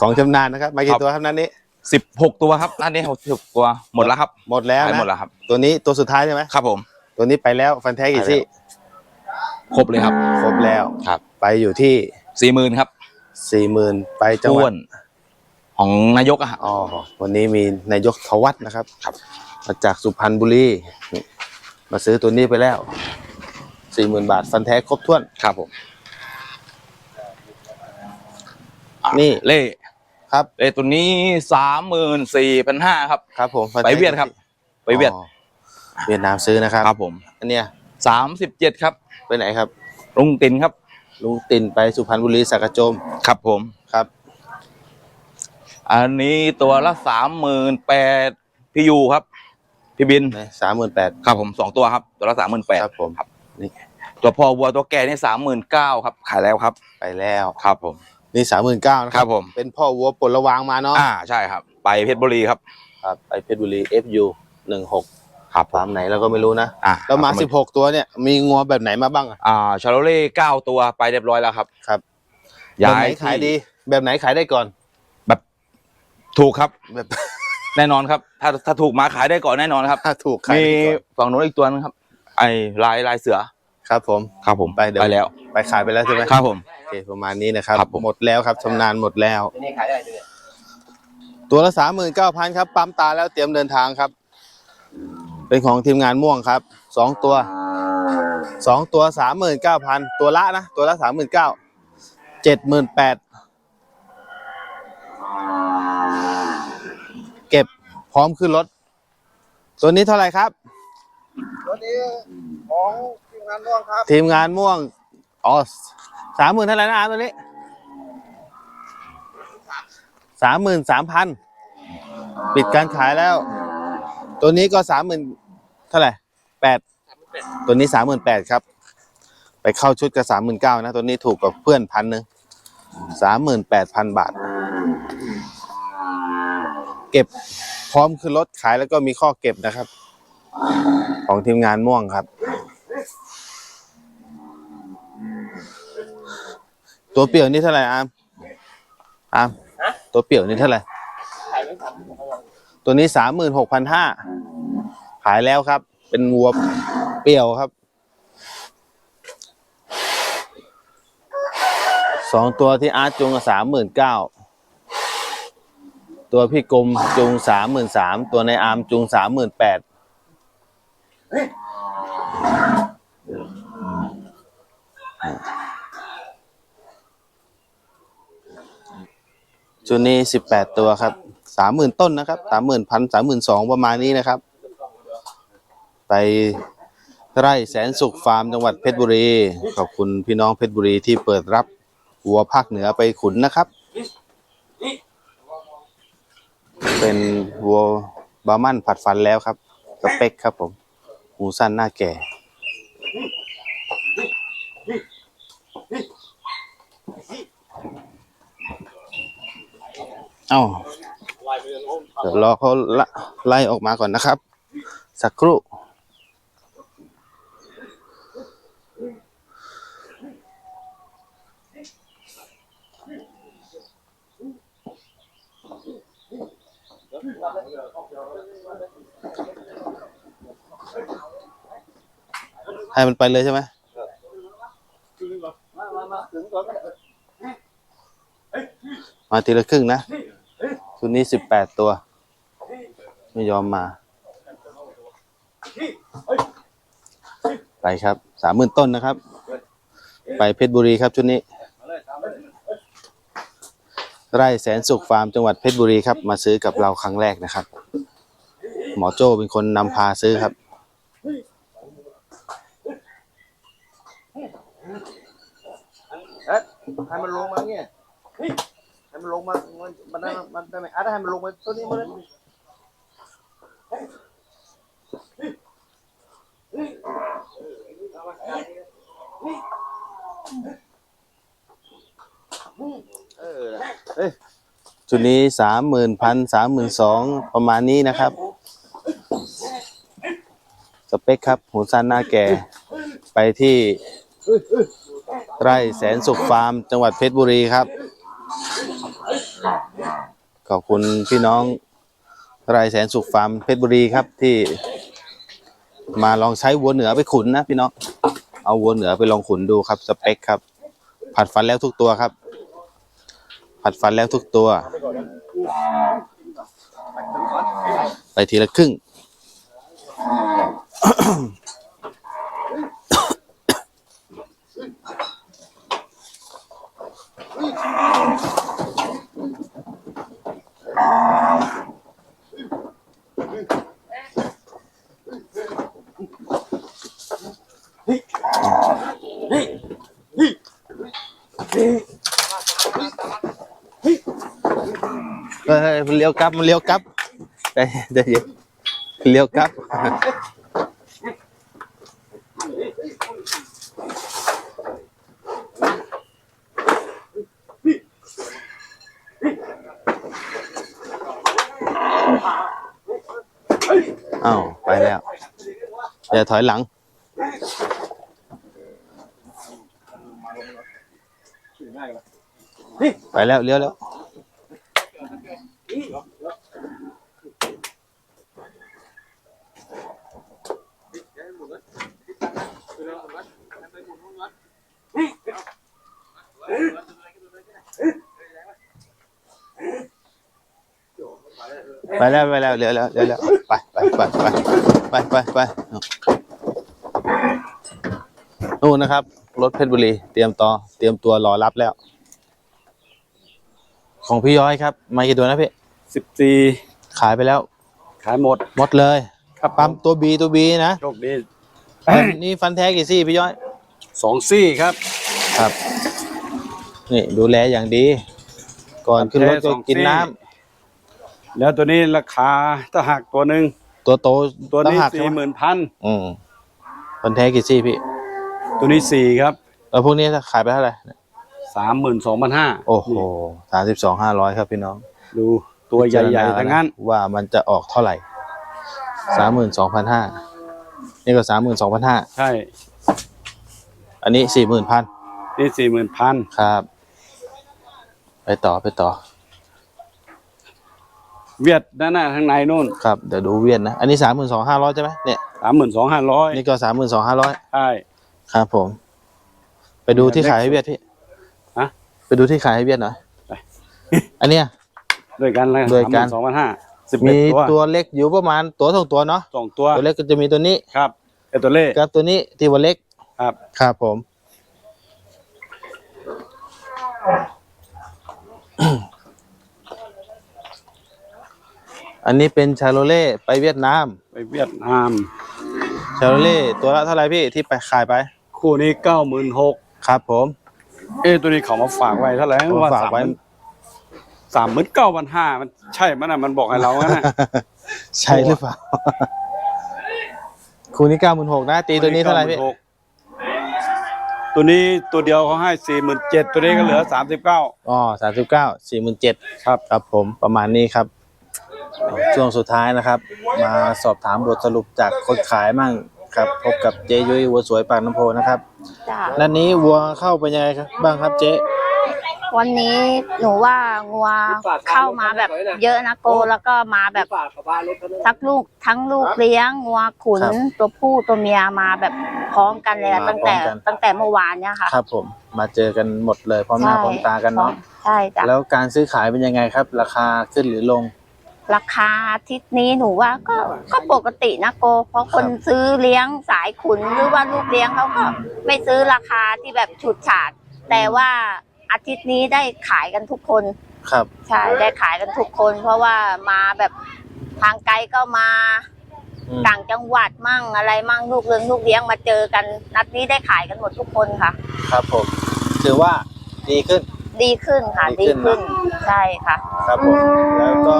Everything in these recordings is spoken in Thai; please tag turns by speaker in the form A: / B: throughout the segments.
A: ของชำนาญนะครับ มากี่ตัวครับนั้นนี้
B: สิบหกตัวครับอันนี้หกสิบตัวหมดแล้วครับ
A: หมดแล้ว
B: ขาย
A: นะ
B: หมดแล้วครับ
A: ตัวนี้ตัวสุดท้ายใช่ไหม
B: ครับผม
A: ตัวนี้ไปแล้วฟันแท้กี่ซี่
B: ครบเลยครับ
A: ครบแล้ว
B: ครับ
A: ไปอยู่ที่
B: สี่หมื่นครับ
A: สี่หมื่นไปจังห
B: อ้
A: วั
B: ว
A: ด
B: นของนายกอะฮะ
A: อ๋อวันนี้มีนายกทวัฒน์นะครับ
B: ครับ
A: มาจากสุพรรณบุรีนี่มาซื้อตัวนี้ไปแล้วสี่หมื่นบาทฟันแท้ครบถ้วน
B: ครับผม
A: นี่
B: เล่
A: ครับ
B: เล่ตัวนี้สามหมื่นสี่พันห้าครับ
A: ครับผมฟัน
B: ไป
A: แท้
B: เวียดครับ ไปเวียด
A: อ๋อเวียดนามซื้อนะครับ
B: ครับผม
A: อันเนี้ย
B: สามสิบเจ็ดครับ
A: ไปไหนครับ
B: ลุงตินครับ
A: ลุงตินไปสุพรรณบุรีสักกระโจม
B: ครับผม
A: ครับ
B: อันนี้ตัวละสามหมื่นแปดพี่ยูครับ พี่บิน
A: สามหมื่นแปด
B: ครับผมสองตัวครับ ตัวละสามหมื่นแปด
A: ครับผม
B: ครับ
A: นี่
B: ตัวพ่อวัวตัวแก่นี่สามหมื่นเก้าครับ ขายแล้วครับ
A: ไปแล้ว
B: ครับผม
A: นี่สามหมื่นเก้านะค
B: ครั
A: รั
B: บบผม
A: เป็นพ่อวัวปลดระวางมาเนาะ
B: อ่าใช่ครับ ไปเพชรบุรีครับ
A: ครับไปเพชรบุรี FU หนึ่งหก
B: ครับผ
A: ฟาร์มไหนเราก็ไม่รู้นะ
B: อ่า
A: แล้วมาสิบหกตัวเนี่ยมีงัวแบบไหนมาบ้างอะ
B: อ่าชาโลเล่เก้าตัวไปเรียบร้อยแล้วครับ
A: ครับ
B: ย้า
A: แบบไหน
B: ย
A: ขายดี แบบไหนขายได้ก่อน
B: ถูกครับ
A: แบบ
B: แน่นอนครับ ถ้าถ้าถูกมาขายได้ก่อนแน่นอนครับ
A: ถ้าถูกขาย
B: มี
A: ได้ก่อน
B: ฝั่งโน้นอีกตัวนึงครับ ไอ้ลายลายเสือ
A: ครับผม
B: ครับผม
A: ไปเดี๋ยว
B: ไปแล้ว
A: ไปขายไปแล้วใช่ไหม
B: ครับผม
A: โอเคประมาณนี้นะครับ
B: ครับผม
A: หมดแล้วครับชำนาญหมดแล้วตัวละสามหมื่นเก้าพันครับปั๊มตาแล้วเตรียมเดินทางครับ เป็นของทีมงานม่วงครับสองตัวสองตัวสามหมื่นเก้าพันตัวละนะ ตัวละสามหมื่นเก้าเจ็ดหมื่นแปดเก็บพร้อมขึ้นรถ ตัวนี้เท่าไหร่ครับ
C: ตัวนี้ของทีม งานร่วงครับ
A: ทีมงานม่วงอ๋อสามหมื่นเท่าไหร่นะอาตัวนี้สามหมื่นสามพันปิดการขายแล้ว ตัวนี้ก็สามหมื่นเท่าไหร่แปดตัวนี้สามหมื่นแปดครับ ไปเข้าชุดกับสามหมื่นเก้านะ ตัวนี้ถูกกว่าเพื่อนพันหนึ่งสามหมื่นแปดพันบาท เก็บพร้อมขึ้นรถขายแล้วก็มีข้อเก็บนะครับ ของทีมงานม่วงครับ ตัวเปี่ยวนี่เท่าไหร่อามอามตัวเปี่ยวนี่เท่าไหร่ตัวนี้สามหมื่นหกพันห้าขายแล้วครับ เป็นวัวเปี่ยวครับสองตัวที่อาร์ตจุงสามหมื่นเก้าตัวพี่กรมจุงสามหมื่นสามตัวในอาร์มจุงสามหมื่นแปด ชุดนี้สิบแปดตัวครับสามหมื่นต้นนะครับสามหมื่นพันสามหมื่นสองประมาณนี้นะครับ ไปไร่แสนสุขฟาร์มจังหวัดเพชรบุรี ขอบคุณพี่น้องเพชรบุรีที่เปิดรับวัวภาคเหนือไปขุนนะครับ เป็นวัวบามันผัดฟันแล้วครับ สเปคครับผมหูสั้นหน้าแก่ เอ้าเดี๋ยวรอเขาละไล่ออกมาก่อนนะครับ สักครู่ให้มันไปเลยใช่ไหมมาทีละครึ่งนะ ชุดนี้สิบแปดตัว ไม่ยอมมา ไปครับสามหมื่นต้นนะครับ ไปเพชรบุรีครับชุดนี้ ไร่แสนสุขฟาร์มจังหวัดเพชรบุรีครับ มาซื้อกับเราครั้งแรกนะครับ หมอโจ้เป็นคนนำพาซื้อครับ
C: เอ๊ะให้มันลงมาเนี่ย มันมันได้มันได้ไหมอะถ้าให้มันลงมาตัวนี้มาเลย
A: เออเอ้ยชุดนี้สามหมื่นพันสามหมื่นสองประมาณนี้นะครับ สเปคครับหูสั้นหน้าแก่ ไปที่ไร่แสนสุขฟาร์ม จังหวัดเพชรบุรีครับ ขอบคุณพี่น้องไรแสนสุขฟาร์มเพชรบุรีครับที่ มาลองใช้วัวเหนือไปขุนนะพี่น้องเอาวัวเหนือไปลองขุนดูครับสเปคครับ ผัดฟันแล้วทุกตัวครับ ผัดฟันแล้วทุกตัว ไปทีละครึ่ง เลี้ยวกลับมันเลี้ยวกลับใจเย็นเลี้ยวกลับอ้าวไปแล้วเดี๋ยวถอยหลังไปแล้วเลี้ยวแล้ว ไปแล้วไปแล้วเร็วแล้วเร็วแล้วไปไปไปไปไปไปไปนู่นนะครับ รถเพชรบุรี เตรียมต่อเตรียมตัวรอรับแล้ว ของพี่ย้อยครับ มากี่ตัวนะพี่
D: สิบสี่
A: ขายไปแล้ว
D: ขายหมด
A: หมดเลย
D: ครับ
A: ปั๊มตัวบีตัวบีนะ
D: โชคดี
A: นี่ฟันแท้กี่ซี่พี่ย้อย
D: สองซี่ครับ
A: ครับ นี่ดูแลอย่างดี ก่อนขึ้นรถก็กินน้ำ
D: แล้วตัวนี้ราคาถ้าหักตัวหนึ่ง
A: ตัวโต
D: ตัว
A: ต้อง
D: นี้
A: หัก
D: สี่
A: ใช่
D: ห
A: ไหม
D: มื่นพัน
A: อืมฟันแท้กี่ซี่พี่
D: ตัวนี้สี่ครับ
A: แล้วพวกนี้ขายไปเท่าไหร่
D: สามหมื่นสองพันห้า
A: โอ้โหสามสิบสองห้าร้อยครับพี่น้อง
D: ดูตัวใหญ่ๆทั้งนั้น
A: ว่ามันจะออกเท่าไหร่สามหมื่นสองพันห้านี่ก็สามหมื่นสองพันห้า
D: ใช่
A: อันนี้สี่หมื่นพัน
D: นี่สี่หมื่นพัน
A: ครับ ไปต่อไปต่อ
D: เวียดนั่นน่ะข้างในนู่น
A: ครับเดี๋ยวดูเวียนนะ อันนี้สามหมื่นสองห้าร้อยใช่ไหมเนี่ย
D: สามหมื่นสองห้าร้อย
A: นี่ก็สามหมื่นสองห้าร้อย
D: ใช่
A: ครับผม ไปดูที่ขายให้เวียดพี่
D: ฮะ
A: ไปดูที่ขายให้เวียดหน่อย
D: ไป
A: อันเนี้ย
D: ด้วยกันเลย
A: ด้วยกัน
D: สองพันห้าสิบเอ็
A: มี
D: ดตัว
A: ตัวเล็กอยู่ประมาณตัวสองตัวเนาะ
D: สองตัว
A: ตัวเล็กก็จะมีตัวนี้
D: ครับเอตัวเล่
A: กับตัวนี้ที่ว่าเล็ก
D: ครับ
A: ครับผม อันนี้เป็นชาโลเล่ไปเวียดนาม
D: ไปเวียดนาม
A: ชาโลเล่ตัวละเท่าไหร่พี่ที่ไปขายไป
D: คู่นี้เก้าหมื่นหก
A: ครับผม
D: เอ้ตัวนี้เขามาฝากไว้เท่าไหร่
A: เขามาฝากไว้
D: สามหมื่นเก้าพันห้ามันใช่มันอะมันบอกให้เรางั้นน่ะ
A: ใช่หรือเปล่า คูนี้เก้าหมื่นหกนะ ตีตัวนี้เท่าไหร่พี่
D: 96,000ตัวนี้ตัวเดียวเขาให้สี่หมื่นเจ็ดตัวนี้ก็เหลือสามสิบเก้า
A: อ๋อสามสิบเก้าสี่หมื่นเจ็ด
D: ครับ
A: ครับผมประมาณนี้ครับ ช่วงสุดท้ายนะครับ มาสอบถามบทสรุปจากคนขายมั่งครับพบกับเจยุ้ยวัวสวยปากน้ำโพนะครับ
E: จ้ะ
A: นัดนี้วัวเข้าเป็นยังไงครับบ้างครับเจ๊
E: วันนี้หนูว่างัวเข้ามาแบบเยอะนะโกแล้วก็มาแบบทั้งลูกทั้งลูกเลี้ยงงัวขุนตัวผู้ตัวเมียมาแบบพร้อมกันเลยอะตั้งแต่ตั้งแต่เมื่อวานเนี่ยค่ะ
A: ครับผมมาเจอกันหมดเลยพร้อมหน้าพร้อมตากันเนาะ
E: ใช่จ้ะ
A: แล้วการซื้อขายเป็นยังไงครับ ราคาขึ้นหรือลง
E: ราคาอาทิตย์นี้หนูว่าก็ก็ปกตินะโก เพราะคนซื้อเลี้ยงสายขุนหรือว่าลูกเลี้ยงเขาก็ไม่ซื้อราคาที่แบบฉุดฉาด แต่ว่าอาทิตย์นี้ได้ขายกันทุกคน
A: ครับ
E: ใช่ได้ขายกันทุกคน เพราะว่ามาแบบทางไกลก็มา
A: อืม
E: ต่างจังหวัดมั่งอะไรมั่งลูกเลี้ยงลูกเลี้ยงมาเจอกัน นัดนี้ได้ขายกันหมดทุกคนค่ะ
A: ครับผมถือว่าดีขึ้น
E: ดีขึ้นค่ะ
A: ดี
E: ดี
A: ขึ้น
E: ขึ้นใช่ค่ะ
A: ครับผมแล้วก็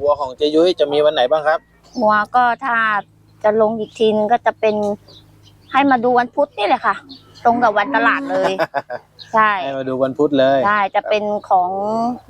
A: วัวของเจยุ้ยจะมีวันไหนบ้างครับ
E: หัวก็ถ้าจะลงอีกทีนึงก็จะเป็นให้มาดูวันพุธนี่แหละค่ะ ตรงกับวันตลาดเลย ใช่
A: ให้มาดูวันพุธเลย
E: ใช่จะเป็นของ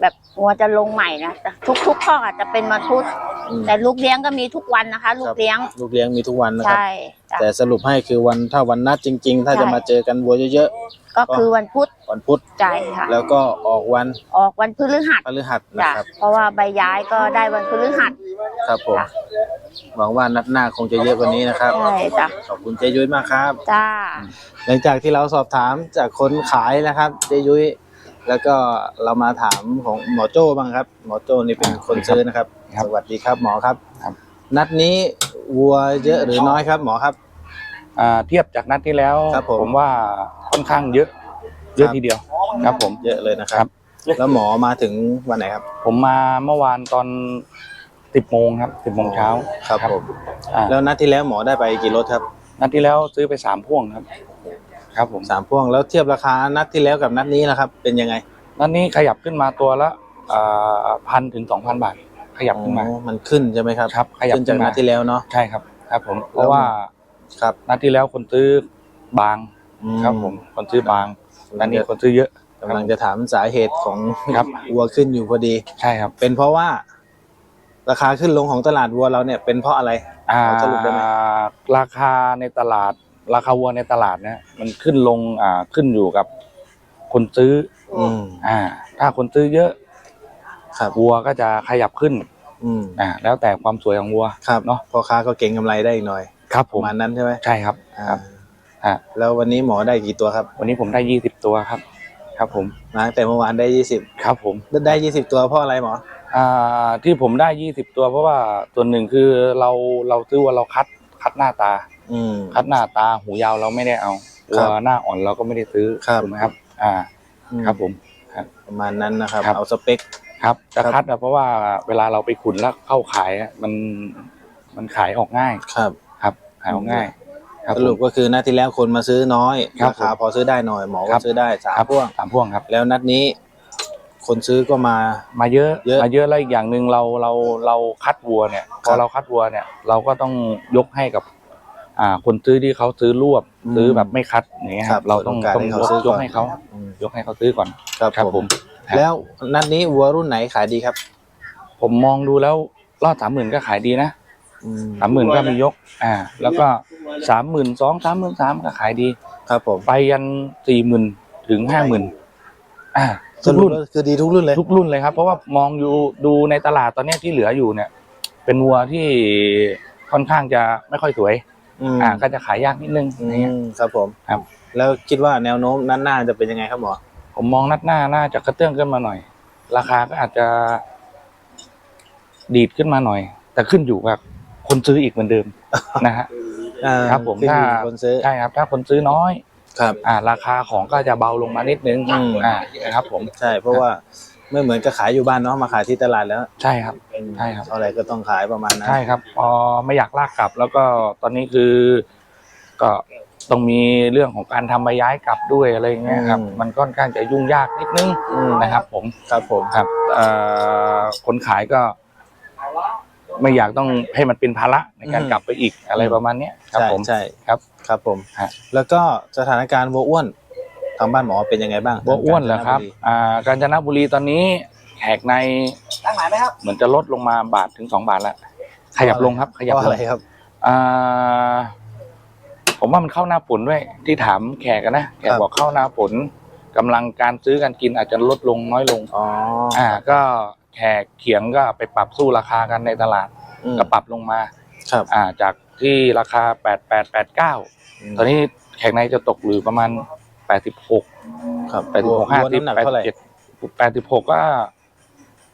E: แบบงัวจะลงใหม่นะทุกทุกๆข้ออาจจะเป็นวันพุธ
A: อืม
E: แต่ลูกเลี้ยงก็มีทุกวันนะคะ ลูกเลี้ยง
A: ลูกเลี้ยงมีทุกวันนะครับ
E: ใช่จ้ะ
A: แต่สรุปให้คือวันถ้าวันนัดจริง ๆ ถ้า
E: ใช่
A: จะมาเจอกันวัวเยอะ
E: ก็คือวันพุธ
A: ๆวันพุธ
E: ใช่ค่ะ
A: แล้วก็ออกวัน
E: ออกวันพฤหัส
A: พฤหัสนะ
E: จ้ะ
A: ครับ
E: เพราะว่าใบย้ายก็ได้วันพฤหัส
A: ครับผม
E: จ้ะ
A: หวังว่านัดหน้าคงจะเยอะกว่านี้นะครับ
E: ใช่จ้ะ
A: ขอบคุณเจยุ้ยมากครับ
E: จ้า
A: หลังจากที่เราสอบถามจากคนขายนะครับ เจยุ้ยแล้วก็เรามาถามของหมอโจ้บ้างครับ หมอโจ้นี่เป็นคนซื้อนะครับ
F: ครับ
A: สวัสดีครับหมอครับ
F: ครับ
A: นัดนี้วัวเยอะหรือน้อยครับหมอครับ
F: อ่าเทียบจากนัดที่แล้ว
A: ครับผม
F: ว่าค่อนข้างเยอะเยอะทีเดียวครับผม
A: เยอะเลยนะค
F: ค
A: รั
F: รับบ
A: แล้วหมอมาถึงวันไหนครับ
F: ผมมาเมื่อวานตอนสิบโมงครับสิบโมงเช้า
A: ครับผม
F: อ่า
A: แล้วนัดที่แล้วหมอได้ไปกี่รถครับ
F: นัดที่แล้วซื้อไปสามพ่วงครับ ครับผม
A: สามพ่วงแล้วเทียบราคานัดที่แล้วกับนัดนี้นะครับ เป็นยังไง
F: นัดนี้ขยับขึ้นมาตัวละพันถึงสองพันบาท ขยับขึ้นมา
A: อ๋อมันขึ้นใช่ไหมครับ
F: ครับขยับ
A: ขึ้นจาก
F: ขึ้นมา
A: นัดที่แล้วเนาะ
F: ใช่ครับ ครับ ผมเพ
A: แล้ว
F: ราะว่า
A: ครับ
F: นัดที่แล้วคนซื้อบาง
A: อื
F: ครับผมคนซื้อบางนัดนี้คนซื้อเยอะ
A: กำลังจะถามสาเหตุของ
F: ครับ
A: วัวขึ้นอยู่พอดี
F: ใช่ครับ
A: เป็นเพราะว่า ราคาขึ้นลงของตลาดวัวเราเนี่ยเป็นเพราะอะไร
F: อ่า
A: พอสรุปได้ไหม
F: ราคาในตลาด ราคาวัวในตลาดเนี่ยมันขึ้นลงอ่าขึ้นอยู่กับ คนซื้อ
A: อืม
F: อ่า ถ้าคนซื้อเยอะ
A: ครับ
F: วัวก็จะขยับขึ้น
A: อืม
F: อ่าแล้วแต่ความสวยของวัว
A: ครับ
F: เนาะ
A: พ่อค้าก็เก่งกำไรได้อีกหน่อย
F: ครับผ
A: ประ
F: ม
A: มาณนั้นใช่ไหม
F: ใช่ครับ
A: อ่า
F: ครับอ่า
A: แล้ววันนี้หมอได้กี่ตัวครับ
F: วันนี้ผมได้ยี่สิบตัวครับ ครับผม
A: มาตั้งแต่เมื่อวานได้ยี่สิบ
F: ครับผม
A: ได้ยี่สิบตัวเพราะอะไรหมอ
F: อ่าที่ผมได้ยี่สิบตัว เพราะว่าส่วนหนึ่งคือเราเราซื้อว่าเราคัดคัดหน้าตา
A: อืม
F: คัดหน้าตาหูยาวเราไม่ได้เอา
A: ครั
F: วั
A: บ
F: วหน้าอ่อนเราก็ไม่ได้ซื้อ
A: ครับ
F: ถูกไหมครับ อ่า
A: อืม
F: ครับผม
A: ประมาณนั้นนะครับ
F: ครับ
A: เอาสเปค
F: ครับจะ
A: ครับ
F: คัดอะเพราะว่าเวลาเราไปขุนแล้วเข้าขายอะมันมันขายออกง่าย
A: ครับ
F: ครับขายออกง่าย ครับ
A: สรุปก็คือนัดที่แล้วคนมาซื้อน้อย
F: ครับ
A: ราคาพอซื้อได้หน่อยหมอ
F: ครั
A: ก็
F: บ
A: ซื้อได้สาม
F: ครับ
A: พ่วง
F: สามพ่วงครับ
A: แล้วนัดนี้ คนซื้อก็มา
F: มาเยอะ
A: เยอะ
F: มาเยอะแล้วอีกอย่างหนึ่งเราเราเราคัดวัวเนี่ย พ
A: ครั
F: อบเราคัดวัวเนี่ย เราก็ต้องยกให้กับ อ่า คนซื้อที่เขาซื้อรวบ
A: อืม
F: ซื้อแบบไม่คัดอย่างเงี้ย
A: ครับ
F: เราต้อง
A: ต้องการ
F: ต้อง
A: ให้เขา
F: ยก
A: ซื้อก่
F: ย
A: อน
F: กให้เขา
A: อืม
F: ยกให้เขาซื้อก่อน
A: ครับ
F: ครับ
A: ผ
F: ผมม
A: แล้วนัดนี้วัวรุ่นไหนขายดีครับ
F: ผมมองดูแล้วรอดสามหมื่นก็ขายดีนะ
A: อืม
F: สามหมื่นก็มียก อ่า แล้วก็สามหมื่นสองสามหมื่นสามก็ขายดี
A: ครับผม
F: ไปยันสี่หมื่นถึงห้าหมื่นอ่า
A: ส
F: ทุก
A: รุป
F: รุ่น
A: ก็คือดีทุกรุ่นเลย
F: ทุกรุ่นเลยครับ เพราะว่ามองอยู่ดูในตลาดตอนเนี้ยที่เหลืออยู่เนี่ย เป็นวัวที่ค่อนข้างจะไม่ค่อยสวย
A: อืม
F: อ่าก็จะขายยากนิดนึง
A: อื
F: อย่างเงี้ย
A: มครับผม
F: ครับ
A: แล้วคิดว่าแนวโน้มนัดหน้าจะเป็นยังไงครับหมอ
F: ผมมองนัดหน้าน่าจะกระเตื้องขึ้นมาหน่อย ราคาก็อาจจะ ดีดขึ้นมาหน่อย แต่ขึ้นอยู่กับคนซื้ออีกเหมือนเดิมนะฮะ
A: อ่า
F: ครับ ผม
A: ขึ้นอยู่
F: ถ้า
A: กับคนซื้อ
F: ใช่ครับ ถ้าคนซื้อน้อย
A: ครับ
F: อ่า ราคาของก็จะเบาลงมานิดนึง
A: อืม
F: อ่านะครับ ผม
A: ใช่ เพราะว่าไม่เหมือนกับขายอยู่บ้านเนาะมาขายที่ตลาดแล้ว
F: ใช่ครับ
A: อืม
F: ใช่ครับ
A: เท่าไหร่ก็ต้องขายประมาณนั้น
F: ใช่ครับพอไม่อยากลากกลับ แล้วก็ตอนนี้คือ ก็ ต้องมีเรื่องของการทำใบย้ายกลับด้วยอะไรอย่างเงี้ยครับมันค่อนข้างจะยุ่งยากนิดนึง
A: อืม
F: นะครับ ผม
A: ครับผม
F: ครับเอ่อคนขายก็ ไม่อยากต้องให้มันเป็นภาระในการกลับไปอีกอะไรประมาณเนี้ยครับ
A: ใช่
F: ผม
A: ใช่
F: ครับ
A: ครับผม
F: ฮะ
A: แล้วก็สถานการณ์วัวอ้วน ทางบ้านหมอเป็นยังไงบ้าง
F: บัวอ้วนเหรอครับอ่ากาญจนบุรีตอนนี้แขกใน
C: ตั้งไหนไหมครับ
F: เหมือนจะลดลงมาบาทถึงสองบาทแล้วขยับลงครับขยับ
A: เพราะ
F: ล
A: อะ
F: ง
A: ไรครับ
F: อ่า ผมว่ามันเข้าหน้าฝนด้วย ที่ถามแขกอะนะแขก
A: ครับ
F: บอกเข้าหน้าฝนกำลังการซื้อการกินอาจจะลดลงน้อยลง
A: อ๋อ
F: อ่า ก็แขกเขียงก็ไปปรับสู้ราคากันในตลาด
A: อืม
F: ก็ปรับลงมา
A: ครับ
F: อ่า จากที่ราคาแปดแปดแปดเก้าตอนนี้แขกในจะตกหรือประมาณแปดสิบหก
A: ครับ
F: แปดสิบหกห้า
A: วัว
F: สิบ
A: น้ำหนัก
F: แปด
A: เท่าไหร่
F: เจ็ดแปดสิบหกก็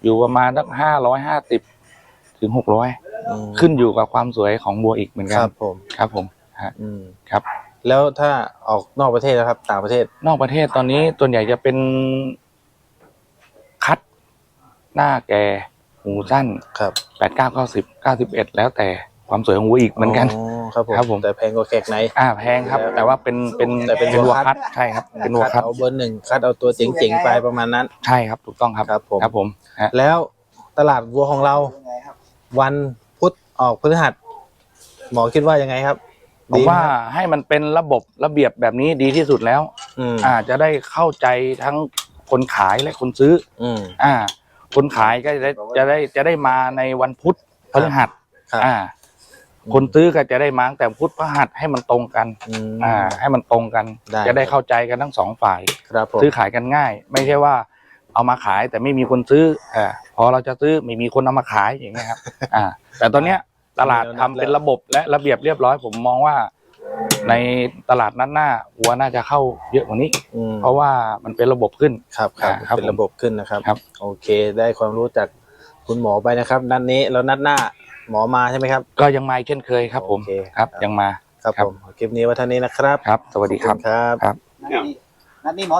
F: อยู่ประมาณตั้งห้าร้อยห้าสิบถึงหกร้อย
A: อืม
F: ขึ้นอยู่กับความสวยของบัวอีกเหมือน
A: ค
F: กัน
A: รับผม
F: ครับผม
A: อืม
F: ครับ
A: แล้วถ้าออกนอกประเทศนะครับ ต่างประเทศ
F: นอกประเทศตอนนี้ส่วนใหญ่จะเป็นคัด หน้าแก่หูสั้น
A: ครับ
F: แปดเก้าเก้าสิบเก้าสิบเอ็ดแล้วแต่ความสวยของวัวอีกเหมือนกัน
A: ครับผม
F: ครับผม
A: แต่แพงกว่าแขกไหน
F: อ่าแพงครับ แต่ว่าเป็นเป็น
A: แต่เป็น
F: วั
A: วั
F: ว
A: วคั
F: คั
A: ด
F: ดใช่ครับ เป็นวัวคัด
A: เอาเบอร์หนึ่งคัดเอาตัวเจ๋งๆไปประมาณนั้น
F: ใช่ครับ ถูกต้องครับ
A: ครับผม
F: ครับผมฮะ
A: แล้วตลาดวัวของเรา วันพุธออกพฤหัส หมอคิดว่ายังไงครับ
F: ผมว่าให้มันเป็นระบบระเบียบแบบนี้ดีที่สุดแล้ว
A: อืม
F: อ่าจะได้เข้าใจทั้งคนขายและคนซื้อ
A: อืม
F: อ่า คนขายก็จะได้จะได้จะได้มาในวันพุธพฤหัส
A: ครับ
F: อ่า คนซื้อก็จะได้มาตั้งแต่พุธพฤหัสให้มันตรงกัน
A: อืม
F: อ่า ให้มันตรงกัน
A: ได้
F: จะได้เข้าใจกันทั้งสองฝ่าย
A: ครับผม
F: ซื้อขายกันง่าย ไม่ใช่ว่า เอามาขายแต่ไม่มีคนซื้ออ่าพอเราจะซื้อไม่มีคนเอามาขายอย่างเงี้ยครับ อ่า แต่ตอนเนี้ย ตลาดทำเป็นระบบและระเบียบเรียบร้อย ผมมองว่า ในตลาดนัดหน้าวัวน่าจะเข้าเยอะกว่านี้
A: อืม
F: เพราะว่ามันเป็นระบบขึ้น
A: ครับครับ
F: อ่าครับ
A: เป็นระบบขึ้นนะครับ
F: ครับ
A: โอเค ได้ความรู้จากคุณหมอไปนะครับ นัดนี้แล้วนัดหน้าหมอมาใช่ไหมครับ
F: ก็ยังมาอีกเช่นเคยครับ ผม
A: โอเค
F: ครับ
A: ครับ
F: ยังมา
A: ครับ
F: ครับ
A: ผมคลิปนี้ไว้เท่านี้นะครับ
F: ครับ สวัสดีครับ
A: ขอณครับ
F: ครับ
C: นัดนี้นัดนี้หมอ